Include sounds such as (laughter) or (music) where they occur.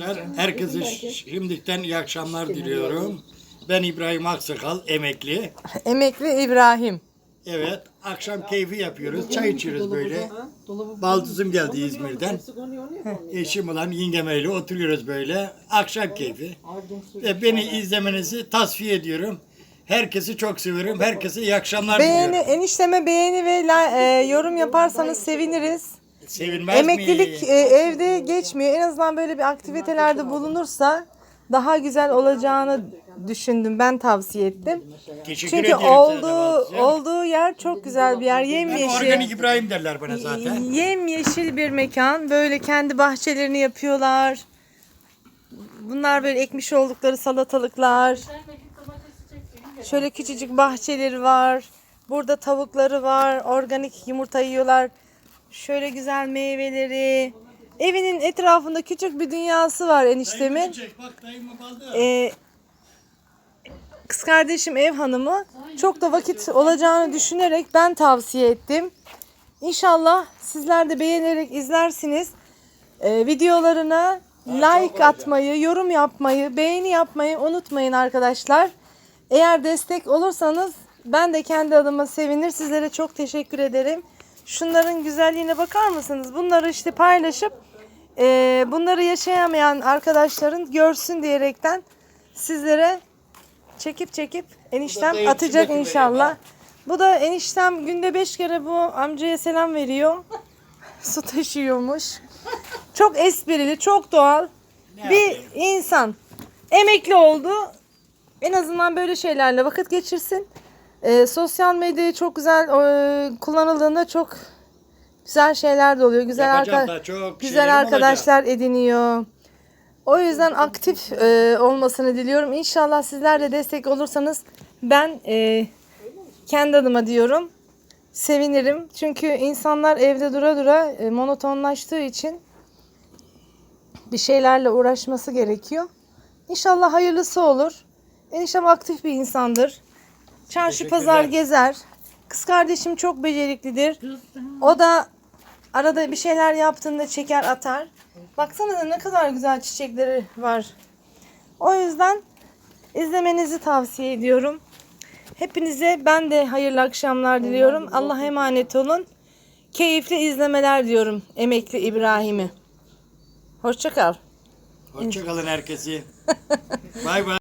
Arkadaşlar herkese şimdiden iyi akşamlar diliyorum. Ben İbrahim Aksakal, emekli. Emekli İbrahim. Evet, akşam keyfi yapıyoruz, çay içiyoruz böyle. Baldızım geldi İzmir'den. Eşim olan yengemeyle oturuyoruz böyle. Akşam keyfi. Ve beni izlemenizi tasfiye ediyorum. Herkesi çok seviyorum. Herkese iyi akşamlar Beğeni, diliyorum. enişteme beğeni ve la- e, yorum yaparsanız seviniriz. Sevinmez Emeklilik mi? e, evde geçmiyor. En azından böyle bir aktivitelerde bulunursa daha güzel olacağını düşündüm. Ben tavsiye ettim. Teşekkür Çünkü ederim sana olduğu olduğu yer çok güzel bir yer. Ben Yemyeşil. organik İbrahim derler bana zaten. (laughs) Yemyeşil bir mekan. Böyle kendi bahçelerini yapıyorlar. Bunlar böyle ekmiş oldukları salatalıklar. Şöyle küçücük bahçeleri var. Burada tavukları var. Organik yumurta yiyorlar. Şöyle güzel meyveleri. Evinin etrafında küçük bir dünyası var eniştemin. Çek bak. Ee, kız kardeşim ev hanımı çok da vakit olacağını düşünerek ben tavsiye ettim. İnşallah sizler de beğenerek izlersiniz. Ee, videolarına like atmayı, yorum yapmayı, beğeni yapmayı unutmayın arkadaşlar. Eğer destek olursanız ben de kendi adıma sevinir. Sizlere çok teşekkür ederim. Şunların güzelliğine bakar mısınız? Bunları işte paylaşıp e, bunları yaşayamayan arkadaşların görsün diyerekten sizlere çekip çekip eniştem atacak inşallah. Bu da eniştem günde beş kere bu amcaya selam veriyor. (laughs) Su taşıyormuş. Çok esprili, çok doğal bir insan. Emekli oldu. En azından böyle şeylerle vakit geçirsin. Ee, sosyal medyayı çok güzel e, kullanıldığında çok güzel şeyler de oluyor. Güzel Yapacağım arka- çok güzel şeylerim arkadaşlar ediniyor. O yüzden aktif e, olmasını diliyorum. İnşallah sizler de destek olursanız ben e, kendi adıma diyorum sevinirim. Çünkü insanlar evde dura dura e, monotonlaştığı için bir şeylerle uğraşması gerekiyor. İnşallah hayırlısı olur. Eniştem aktif bir insandır. Çarşı pazar gezer. Kız kardeşim çok beceriklidir. O da arada bir şeyler yaptığında çeker atar. Baksana da ne kadar güzel çiçekleri var. O yüzden izlemenizi tavsiye ediyorum. Hepinize ben de hayırlı akşamlar diliyorum. Allah'a emanet olun. Keyifli izlemeler diyorum emekli İbrahim'i. Hoşça kal. Hoşçakalın herkesi. (laughs) bay bay.